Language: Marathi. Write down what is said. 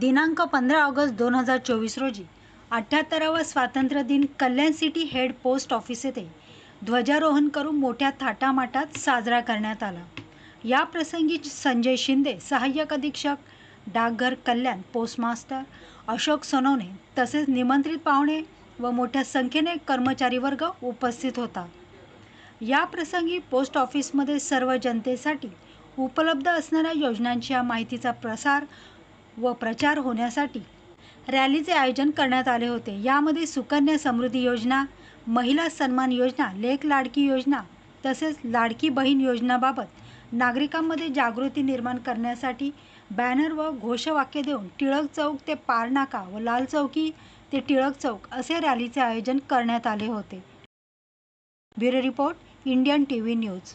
दिनांक पंधरा ऑगस्ट दोन हजार चोवीस रोजी अठ्ठ्याहत्तरावा स्वातंत्र्य दिन Kalyan city head post office येथे ध्वजारोहण करून मोठ्या थाटामाटात साजरा करण्यात आला. या प्रसंगी संजय शिंदे सहाय्यक अधीक्षक डाकघर कल्याण पोस्टमास्टर अशोक सोनवणे तसेच निमंत्रित पाहुणे व मोठ्या संख्येने कर्मचारी वर्ग उपस्थित होता. या प्रसंगी पोस्ट ऑफिसमध्ये सर्व जनतेसाठी उपलब्ध असणाऱ्या योजनांच्या माहितीचा प्रसार व प्रचार होण्यासाठी रॅलीचे आयोजन करण्यात आले होते. यामध्ये सुकन्या समृद्धी योजना महिला सन्मान योजना लेक लाडकी योजना तसेच लाडकी बहीण योजनाबाबत नागरिकांमध्ये जागृती निर्माण करण्यासाठी बॅनर व घोषवाक्य देऊन टिळक चौक ते पारनाका व लाल चौकी ते टिळक चौक असे रॅलीचे आयोजन करण्यात आले होते. Bureau report Indian T V news.